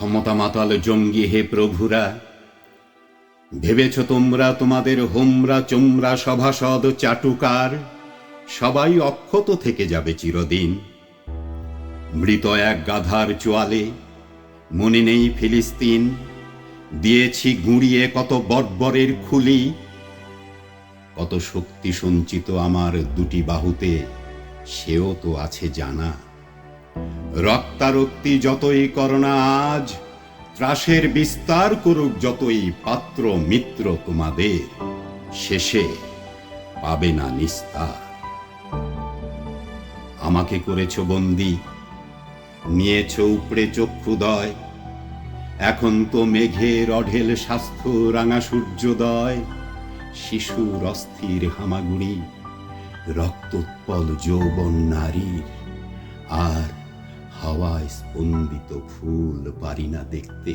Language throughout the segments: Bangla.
ক্ষমতা মাতাল জঙ্গি হে প্রভুরা, ভেবেছ তোমরা তোমাদের হোমরা চোমরা সভাসদ চাটুকার, সবাই অক্ষত থেকে যাবে চিরদিন। মৃত এক গাধার চোয়ালে, মনে নেই ফিলিস্তিন, দিয়েছি গুঁড়িয়ে কত বর্বরের খুলি। কত শক্তি সঞ্চিত আমার দুটি বাহুতে, সেও তো আছে জানা। রক্তারক্তি যতই করোনা আজ, ত্রাসের বিস্তার করুক যতই পাত্র মিত্র তোমাদের, শেষে পাবে না নিস্তার। আমাকে করেছ বন্দি, নিয়েছ উপড়ে চক্ষুদয়। এখন তো মেঘের অঢেল স্বাস্থ্য রাঙা সূর্যোদয়। শিশুর অস্থির হামাগুড়ি, রক্তোৎপল যৌবন নারীর, আর হাওয়ায় স্পন্দিত ফুল পারি না দেখতে।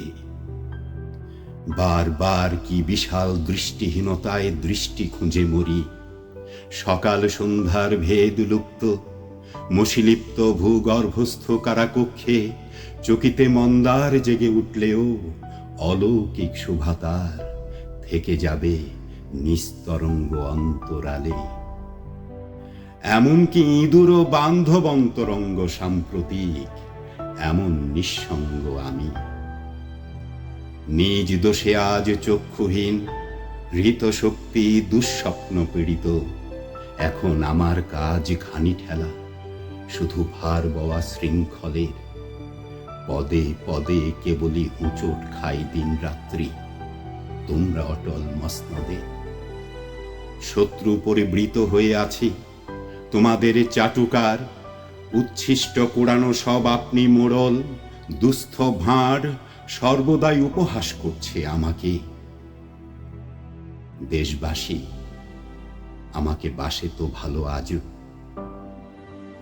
বারবার কি বিশাল দৃষ্টিহীনতায় দৃষ্টি খুঁজে মরি। সকাল সন্ধ্যার ভেদ লুপ্ত মশিলিপ্ত ভূগর্ভস্থ কারাকক্ষে চকিতে মন্দার জেগে উঠলেও অলৌকিক শোভাতার থেকে যাবে নিস্তরঙ্গ অন্তরালে। এমনকি ইঁদুরও বান্ধব অন্তরঙ্গ সাম্প্রতিক, এমন নিঃসঙ্গ আমি। নিজ দোষে আজ চক্ষুহীন হৃত শক্তি দুঃস্বপ্ন পীড়িত, এখন আমার কাজ খানি ঠেলা, শুধু ভার বওয়া শৃঙ্খলের। পদে পদে কেবলই হুঁচট খাই দিন রাত্রি, তোমরা অটল মসনদে। শত্রু পরিবৃত হয়ে আছি তোমাদের চাটুকার, উচ্ছিষ্ট কোড়ানো সব আপনি মোড়ল, দুস্থ ভাঁড় সর্বদাই উপহাস করছে আমাকে। দেশবাসী, আমাকে বাসে তো ভালো আজও।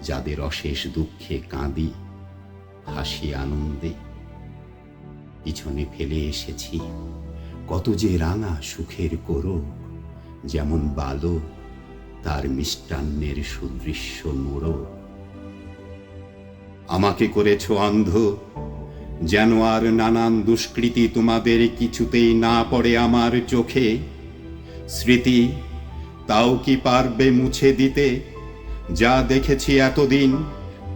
যাদের অশেষ দুঃখে কাঁদি, হাসি আনন্দে। পিছনে ফেলে এসেছি, কত যে রাঙা সুখের করোক যেমন বালক তার মিষ্টান্নের সুদৃশ্য মোড়। আমাকে করেছ অন্ধ, যেন আর নানান দুষ্কৃতি তোমাদের কিছুতেই না পড়ে আমার চোখে। স্মৃতি, তাও কি পারবে মুছে দিতে? যা দেখেছি এতদিন,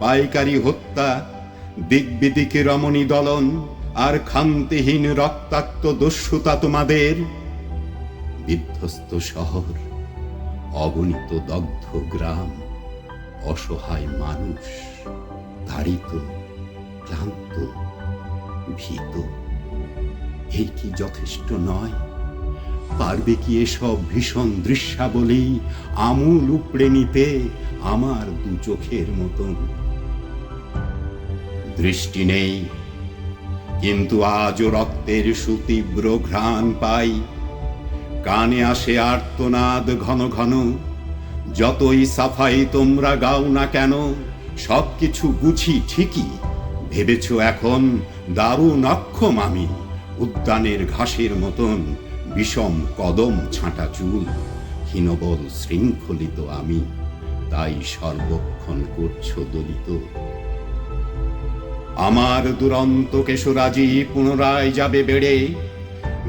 পাইকারি হত্যা, দিকবিদিকে রমণী দলন আর খান্তিহীন রক্তাক্ত দস্যুতা তোমাদের। বিধ্বস্ত শহর অগণিত দগ্ধ গ্রাম, অসহায় মানুষ তাড়িত ক্লান্ত, ভীত। এই কি যথেষ্ট নয়? পারবে কি এসব ভীষণ দৃশ্যাবলী আমূল উপড়ে নিতে আমার দু চোখের মতন? দৃষ্টি নেই, কিন্তু আজও রক্তের সুতীব্র ঘ্রাণ পাই। কানে আসে আর্তনাদ ঘন ঘন। যতই সাফাই তোমরা গাও না কেন, সবকিছু বুঝি ঠিকই। ভেবেছ এখন দারুণ অক্ষম আমি, উদ্যানের ঘাসের মতন বিষম কদম ছাঁটা চুল, হীনবল শৃঙ্খলিত আমি, তাই সর্বক্ষণ করছ দলিত। আমার দুরন্ত কেশরাজি পুনরায় যাবে বেড়ে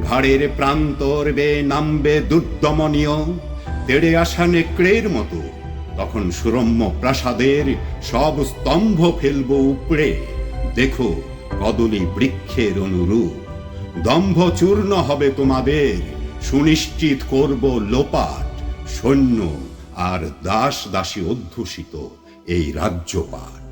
ঘাড়ের প্রান্তর বে নামবে দুর্দমনীয়। তেড়ে আসা নেকড়ের মতো। তখন সুরম্য প্রাসাদের সব স্তম্ভ ফেলব উপড়ে। দেখো কদলী বৃক্ষের অনুরূপ। দম্ভ চূর্ণ হবে তোমাদের। সুনিশ্চিত করব লোপাট, সৈন্য আর দাস দাসী অধ্যুষিত এই রাজ্যপাট।